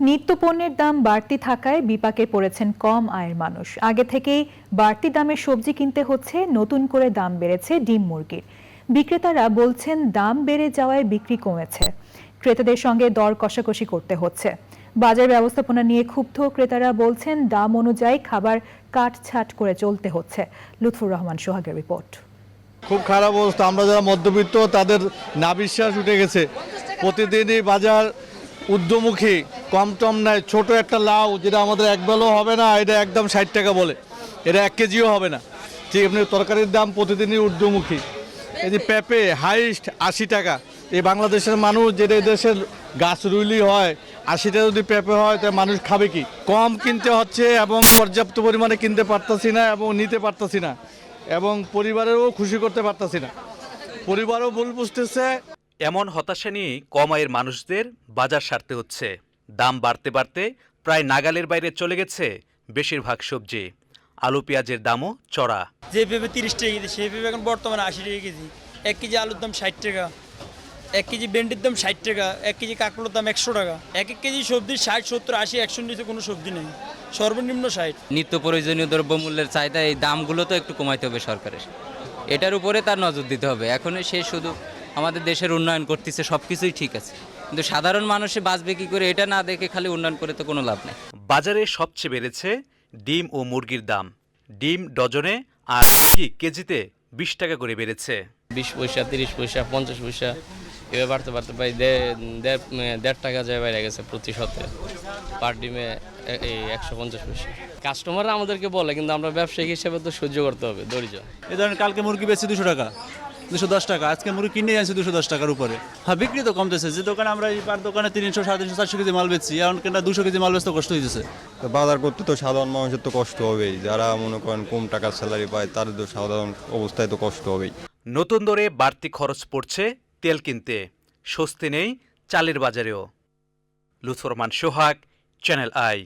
নিত্যপণ্যের দাম বাড়তি থাকায় বিপাকে পড়েছেন কম আয়ের মানুষ। আগে থেকেই বাড়তি দামের সবজি কিনতে হচ্ছে, নতুন করে দাম বেড়েছে ডিম মুরগির। বিক্রেতারা বলছেন দাম বেড়ে যাওয়ায় বিক্রি কমেছে। ক্রেতাদের সঙ্গে দর কষাকষি করতে হচ্ছে। বাজার ব্যবস্থাপনা নিয়ে ক্ষুব্ধ ক্রেতারা বলছেন দাম অনুযায়ী খাবার কাটছাট করে চলতে হচ্ছে। লুৎফুর রহমান সোহাগের রিপোর্ট। খুব খারাপ অবস্থা। আমরা যারা মধ্যবিত্ত, তাদের না বিশ্বাস উঠে গেছে। প্রতিদিনই বাজার ঊর্ধ্বমুখী, কম টম নেয় ছোট একটা লাউ, যেটা আমাদের এক বেলাও হবে না, এটা একদম ষাট টাকা বলে। এটা এক কেজিও হবে না। ঠিক এমনি তরকারির দাম প্রতিদিনই ঊর্ধ্বমুখী। এই যে পেঁপে, হাইস্ট আশি টাকা। এই বাংলাদেশের মানুষ, যেটা দেশের গাছ রুইলি হয়, আশিটা যদি পেঁপে হয় তাহলে মানুষ খাবে কি? কম কিনতে হচ্ছে এবং পর্যাপ্ত পরিমাণে কিনতে পারতাছি না এবং নিতে পারতাছি না। এবং পরিবারেরও খুশি করতে পারতাছি না। পরিবারও ভুল বুঝতেছে। এমন হতাশা নিয়েই কম আয়ের মানুষদের বাজার সারতে হচ্ছে। দাম বাড়তে বাড়তে প্রায় নাগালের বাইরে চলে গেছে বেশিরভাগ সবজি। আলু পেঁয়াজের দামও চড়া। যে পেঁপে তিরিশ টাকা কেজি পেঁপে এখন বর্তমানে আশি টাকা কেজি। এক কেজি আলুর দাম ষাট টাকা এক কেজি ভেন্ডির দাম ষাট টাকা এক কেজি কাঁকড়োর দাম একশো টাকা। এক এক কেজি সবজি ষাট সত্তর আশি একশো নিচে কোনো সবজি নেই। সর্বনিম্ন ষাট। নিত্য প্রয়োজনীয় দ্রব্যমূল্যের চাহিদা এই দামগুলো তো একটু কমাইতে হবে সরকারের। এটার উপরে তার নজর দিতে হবে। এখন সে শুধু আমাদের দেশের উন্নয়ন করতেছে সব কিছুই ঠিক আছে। কিন্তু সাধারণ মানুষে বাঁচবে কি করে এটা না দেখে খালি উন্নয়ন করে তো কোনো লাভ নেই। বাজারে সবচেয়ে বেড়েছে ডিম ও মুরগির দাম। ডিম ডজনে আর মুরগি কেজিতে বিশ টাকা করে বেড়েছে। বিশ পয়সা তিরিশ পয়সা পঞ্চাশ পয়সা এভাবে বাড়তে বাড়তে প্রায় দেড় টাকা যায় বাইরে গেছে প্রতি সপ্তাহে। পার ডিমে এই একশো পঞ্চাশ পয়সা। কাস্টমাররা আমাদেরকে বলে কিন্তু আমরা ব্যবসায়িক হিসেবে তো সহ্য করতে হবে ধৈর্য এই ধরেন কালকে মুরগি বেচছি দুশো টাকা। দুশো দশ টাকা। আজকে মুরগি কিনে আনছি দুশো দশ টাকার উপরে। হ্যাঁ বিক্রি তো কমতেছে। যে দোকানে আমরা এই পার দোকানে তিনশো সাড়ে তিনশো চারশো কেজি মাল বেচছি এখন কেনা দুশো কেজি মাল বেচতে কষ্ট হয়েছে তো বাজার করতে তো সাধারণ মানুষের তো কষ্ট হবেই। যারা মনে করেন কম টাকার স্যালারি পায় তাদের তো সাধারণ অবস্থায় তো কষ্ট হবেই। নতুন দরে বাড়তি খরচ পড়ছে তেল কিনতে। স্বস্তি নেই চালের বাজারেও। লুথরমান সোহাগ চ্যানেল আই